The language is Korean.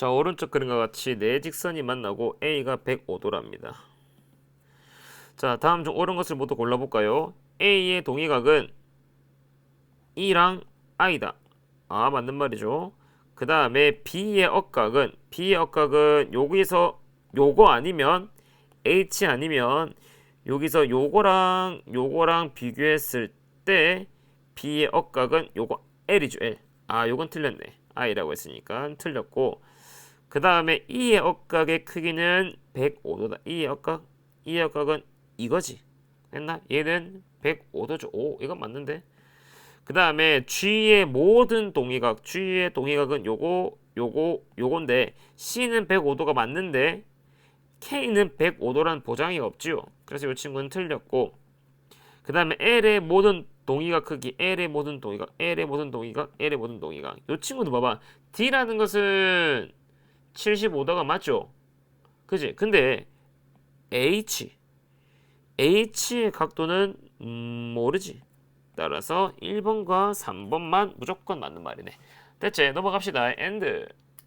자 오른쪽 그림과 같이 네 직선이 만나고 A가 105도랍니다. 자 다음 중 옳은 것을 모두 골라볼까요? A의 동의각은 E랑 I다. 아 맞는 말이죠. 그 다음에 B의 억각은 B의 억각은 여기서 요거 아니면 H 아니면 여기서 요거랑 요거랑 비교했을 때 B의 억각은 요거 L이죠 L. 아 요건 틀렸네. I라고 했으니까 틀렸고 그 다음에 E의 억각의 크기는 105도다. E의 억각 E의 억각은 이거지. 했나? 얘는 105도죠. 오 이건 맞는데. 그 다음에 G의 모든 동의각, G의 동의각은 요거, 요거, 요건데 C는 105도가 맞는데 K는 105도라는 보장이 없지요. 그래서 이 친구는 틀렸고 그 다음에 L의 모든 동의각 크기, L의 모든 동의각, L의 모든 동의각, L의 모든 동의각. 이 친구도 봐봐. D라는 것은 75도가 맞죠? 그지? 근데 H, H의 각도는 음, 모르지. 따라서 1번과 3번만 무조건 맞는 말이네. 대체 넘어갑시다. 엔드.